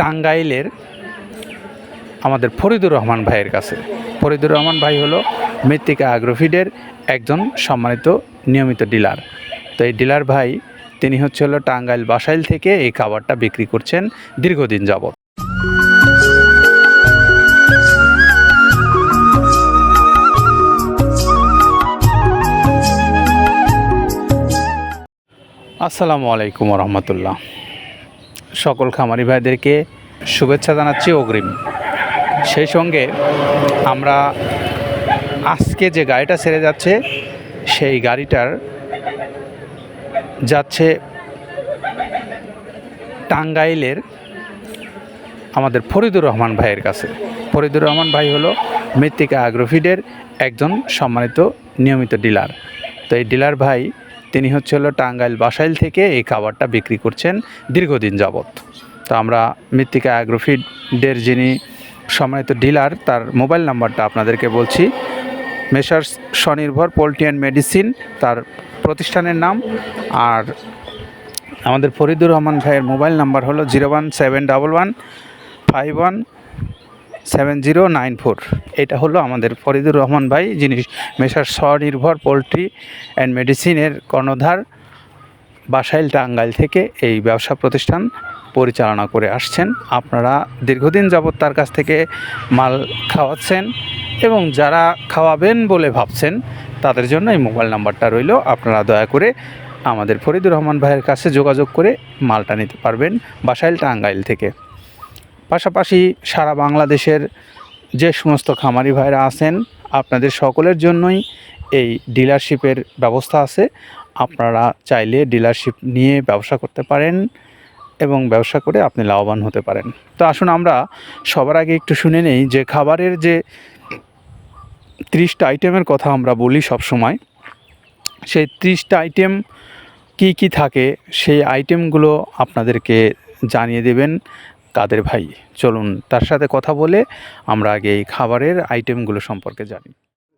টাঙ্গাইলের আমাদের ফরিদুর রহমান ভাইয়ের কাছে। ফরিদুর রহমান ভাই হলো মৃত্তিকা আগ্রোফিডের একজন সম্মানিত নিয়মিত ডিলার। তো এই ডিলার ভাই, তিনি হচ্ছে হলো টাঙ্গাইল বাসাইল থেকে এই খাবারটা বিক্রি করছেন দীর্ঘদিন যাবৎ। আসসালামু আলাইকুম রহমতুল্লাহ। সকল খামারি ভাইদেরকে শুভেচ্ছা জানাচ্ছি অগ্রিম। সেই সঙ্গে আমরা আজকে যে গাড়িটা ছেড়ে যাচ্ছে, সেই গাড়িটার যাচ্ছে টাঙ্গাইলের আমাদের ফরিদুর রহমান ভাইয়ের কাছে। ফরিদুর রহমান ভাই হলো মৃত্তিকা আগ্রোফিডের একজন সম্মানিত নিয়মিত ডিলার। তো এই ডিলার ভাই তিনি হচ্ছে হলো টাঙ্গাইল বাসাইল থেকে এই খাবারটা বিক্রি করছেন দীর্ঘদিন যাবৎ। তো আমরা মৃত্তিকা অ্যাগ্রোফিডের যিনি সম্মানিত ডিলার, তার মোবাইল নাম্বারটা আপনাদেরকে বলছি। মেসার্স স্বনির্ভর পোলট্রি অ্যান্ড মেডিসিন, তার প্রতিষ্ঠানের নাম। আর আমাদের ফরিদুর রহমান ভাইয়ের মোবাইল নাম্বার হলো zero one seven double one five one seven zero nine four. এটা হলো আমাদের ফরিদুর রহমান ভাই, যিনি মেশার স্বনির্ভর পোলট্রি অ্যান্ড মেডিসিনের কর্ণধার, বাসাইল টাঙ্গাইল থেকে এই ব্যবসা প্রতিষ্ঠান পরিচালনা করে আসছেন। আপনারা দীর্ঘদিন যাবৎ তার কাছ থেকে মাল খাওয়াচ্ছেন এবং যারা খাওয়াবেন বলে ভাবছেন, তাদের জন্য এই মোবাইল নাম্বারটা রইল। আপনারা দয়া করে আমাদের ফরিদুর রহমান ভাইয়ের কাছে যোগাযোগ করে মালটা নিতে পারবেন বাসাইল টাঙ্গাইল থেকে। পাশাপাশি সারা বাংলাদেশের যে সমস্ত খামারি ভাইরা আছেন, আপনাদের সকলের জন্যই এই ডিলারশিপের ব্যবস্থা আছে। আপনারা চাইলে ডিলারশিপ নিয়ে ব্যবসা করতে পারেন এবং ব্যবসা করে আপনি লাভবান হতে পারেন। তো আসুন আমরা সবার আগে একটু শুনে নেই যে খাবারের যে ত্রিশটা আইটেমের কথা আমরা বলি সব সময় সেই ত্রিশটা আইটেম কি কি থাকে, সেই আইটেমগুলো আপনাদেরকে জানিয়ে দেবেন। কাদের ভাই। চলুন তার সাথে কথা বলে আমরা আগে এই খাবারের আইটেমগুলো সম্পর্কে জানি।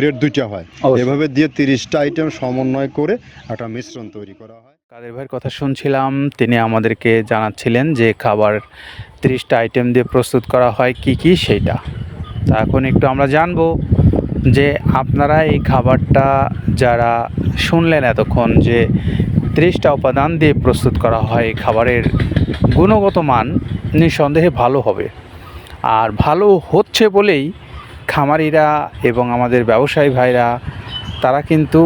গ্রেড দুইটা হয়। এভাবে দিয়ে তিরিশটা আইটেম সমন্বয় করে একটা মিশ্রণ তৈরি করা হয়। কাদের ভাইয়ের কথা শুনছিলাম তিনি আমাদেরকে জানাচ্ছিলেন যে খাবার তিরিশটা আইটেম দিয়ে প্রস্তুত করা হয় কি কি সেইটা। তা এখন একটু আমরা জানব যে আপনারা এই খাবারটা যারা শুনলেন এতক্ষণ যে তিরিশটা উপাদান দিয়ে প্রস্তুত করা হয় এই খাবারের গুণগত মান নিঃসন্দেহে ভালো হবে। আর ভালো হচ্ছে বলেই খামারিরা এবং আমাদের ব্যবসায়ী ভাইরা, তারা কিন্তু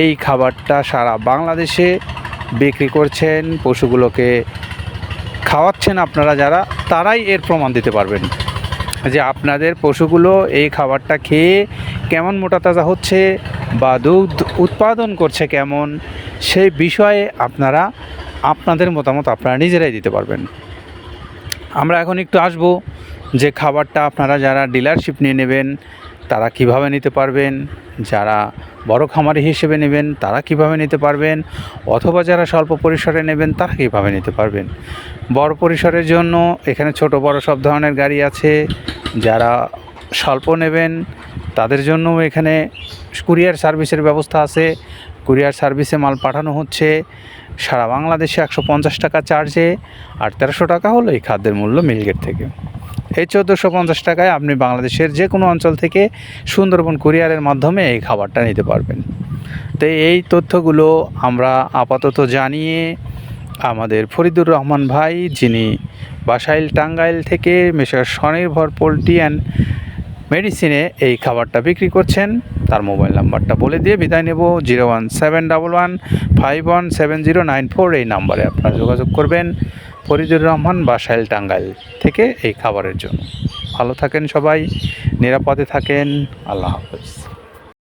এই খাবারটা সারা বাংলাদেশে বিক্রি করছেন, পশুগুলোকে খাওয়াচ্ছেন আপনারা যারা, তারাই এর প্রমাণ দিতে পারবেন। যে আপনাদের পশুগুলো এই খাবারটা খেয়ে কেমন মোটা তাজা হচ্ছে বা দুধ উৎপাদন করছে কেমন, সেই বিষয়ে আপনারা, আপনাদের মতামত আপনারা নিজেরাই দিতে পারবেন। আমরা এখন একটু আসব। যে খাবারটা আপনারা যারা ডিলারশিপ নিয়ে নেবেন, তারা কীভাবে নিতে পারবেন? যারা বড় খামারি হিসেবে নেবেন, তারা কীভাবে নিতে পারবেন? অথবা যারা স্বল্প পরিসরে নেবেন, তারা কীভাবে নিতে পারবেন? বড় পরিসরের জন্য এখানে ছোট বড় সব ধরনের গাড়ি আছে। যারা স্বল্প নেবেন, তাদের জন্য এখানে কুরিয়ার সার্ভিসের ব্যবস্থা আছে। কুরিয়ার সার্ভিসে মাল পাঠানো হচ্ছে। সারা বাংলাদেশে একশো পঞ্চাশ টাকা চার্জে আর তেরোশো টাকা হলো এই খাদ্যের মূল্য মিলগেট থেকে। এই চোদ্দোশো পঞ্চাশ টাকায় আপনি বাংলাদেশের যে কোনো অঞ্চল থেকে সুন্দরবন কুরিয়ারের মাধ্যমে এই খাবারটা নিতে পারবেন। তো এই তথ্যগুলো আমরা আপাতত জানিয়ে আমাদের ফরিদুর রহমান ভাই, যিনি বাসাইল টাঙ্গাইল থেকে মেশার স্বনির্ভর পোলট্রি অ্যান্ড মেডিসিনে এই খাবারটা বিক্রি করছেন। তার মোবাইল নাম্বারটা বলে দিয়ে বিদায় নেব। Zero one seven double one five one seven zero nine four এই নাম্বারে আপনারা যোগাযোগ করবেন ফরিদুর রহমান বা বাসাইল টাঙ্গাইল থেকে এই খাবারের জন্য। ভালো থাকেন সবাই, নিরাপদে থাকেন। আল্লাহ হাফেজ।